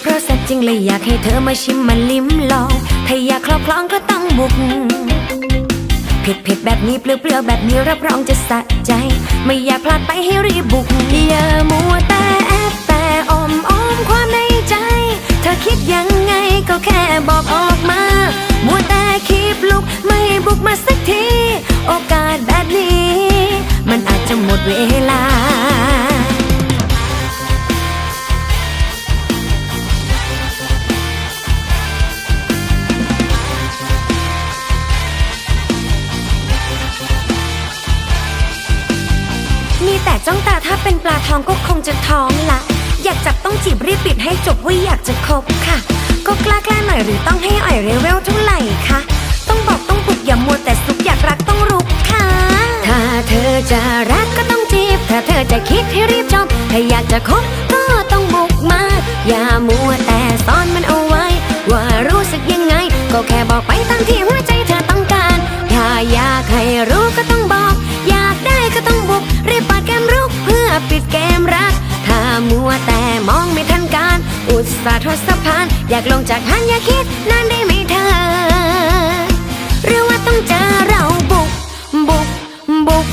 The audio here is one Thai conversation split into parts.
เพราะเสร็จริงเลยอยากให้เธอมาชิมมาลิ้มลอง ถ้าอยากครอบครองก็ต้องบุกเผ็ดเผ็ดๆแบบนี้เปรี้ยวเปรี้ยวๆแบบนี้รับรองจะสะใจ ไม่อยากพลาดไปให้รีบบุกอย่ามัวแต่แอบแต่อมอมความในใจ เธอคิดยังไงก็แค่บอกออกมา มัวแต่คีบลุกไม่บุกมาสักที โอกาสแบบนี้ มันอาจจะหมดเวลา จ้องตาถ้าเป็นปลาทองก็คงจะท้องละ อยากจับต้องจีบรีบปิดให้จบว่าอยากจะคบค่ะ ก็กล้ากล้าหน่อยหรือต้องให้อ่อยเรเวลเท่าไหร่คะต้องบอกต้องปลุกอย่ามัวแต่สุกอยากรักต้องรุกค่ะ ถ้าเธอจะรักก็ต้องจีบ ถ้าเธอจะคิดให้รีบจบถ้าอยากจะคบก็ต้องบุกมา อย่ามัวแต่ซ่อนมันเอาไว้ ว่ารู้สึกยังไง ก็แค่บอกไปตามที่ากลงจากหันอย่าคิดนานได้ไหมเธอ หรือว่าต้องเจอเราบุก บุก บุก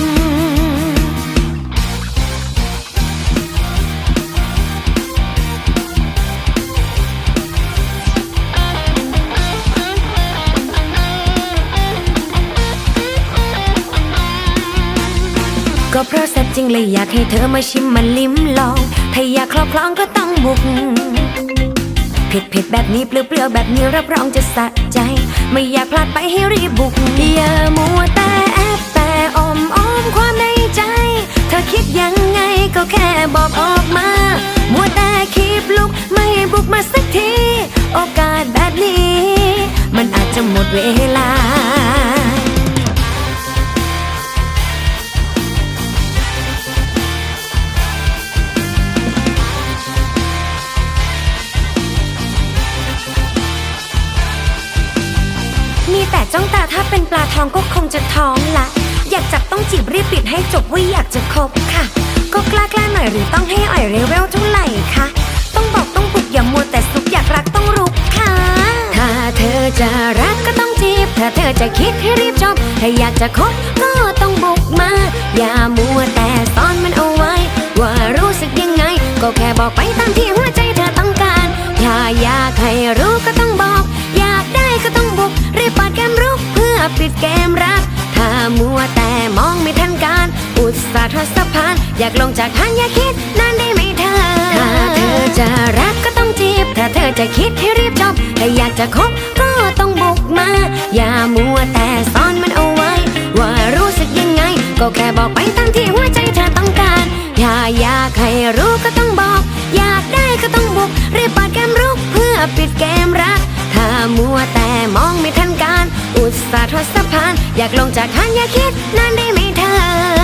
ก็เพราะแซ่บจริงเลยอยากให้เธอมาชิมมาลิ้มลอง ถ้าอยากครอบครองก็ต้องบุก ผ็ดเผ็ดแบบนี้เปลือเปรี้ยวๆแบบนี้รับรองจะสะใจ ไม่อยากพลาดไปให้รีบบุกอย่ามัวแต่แอบแต่อมอมความในใจ เธอคิดยังไงก็แค่บอกออกมา มัวแต่คีบลุกไม่บุกมาสักที โอกาสแบบนี้ มันอาจจะหมดเวลา จ้องตาถ้าเป็นปลาทองก็คงจะท้องละ อยากจับต้องจีบรีบปิดให้จบว่าอยากจะคบค่ะ ก็กล้ากล้าหน่อยหรือต้องให้อ่อยเรเวลเท่าไหร่คะต้องบอกต้องปลุกอย่ามัวแต่สุกอยากรักต้องรุกค่ะ ถ้าเธอจะรักก็ต้องจีบ ถ้าเธอจะคิดให้รีบจบถ้าอยากจะคบก็ต้องบุกมา อย่ามัวแต่ซ่อนมันเอาไว้ ว่ารู้สึกยังไง ก็แค่บอกไปตามที่หัวใจเธอต้องการ ถ้าอยากให้รู้ับปิดเกมรักถ้ามัวแต่มองไม่ทันการ อุตส่าห์ทดสะพาน อยากลงจากหันอย่าคิดนานได้ไหมเธอ ถ้าเธอจะรักก็ต้องจีบ ถ้าเธอจะคิดให้รีบจบ ถ้าอยากจะคบก็ต้องบุกมา อย่ามัวแต่ซ่อนมันเอาไว้ ว่ารู้สึกยังไง ก็แค่บอกไปตามที่หัวใจเธอต้องการ ถ้าอยากให้รู้ก็ต้องบอก อยากได้ก็ต้องบุกรีบเปิดเกมรุกเพื่อปิดเกมรัก ถ้ามัวแต่ ดสะพาน อยากลงจากทันอย่าคิดนั่นได้ไหมเธอ